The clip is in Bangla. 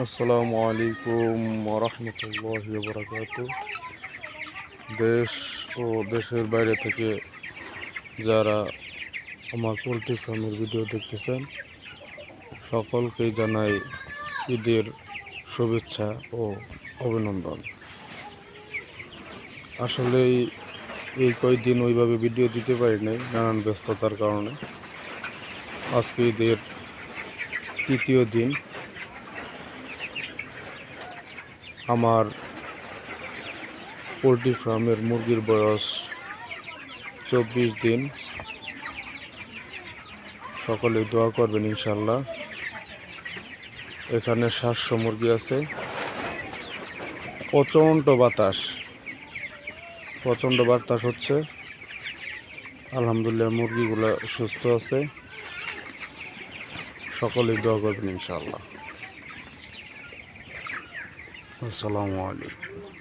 আসসালামু আলাইকুম রহমতুল্লাহ বরাকাত দেশ ও দেশের বাইরে থেকে যারা আমার পোলট্রি ফার্মের ভিডিও দেখতেছেন, সকলকেই জানাই ঈদের শুভেচ্ছা ও অভিনন্দন। আসলে এই- কয়েকদিন ওইভাবে ভিডিও দিতে পারি নাই, নানান ব্যস্ততার কারণে। আজকে ঈদের তৃতীয় দিন। আমার পোলট্রি ফার্মের মুরগির বয়স চব্বিশ দিন। সকলে দোয়া করবেন ইনশাল্লাহ। এখানে সাতশো মুরগি আছে। প্রচণ্ড বাতাস। প্রচণ্ড বাতাস হচ্ছে। আলহামদুলিল্লাহ মুরগিগুলো সুস্থ আছে। সকলেই দোয়া করবেন ইনশাল্লাহ। আসসালামু আলাইকুম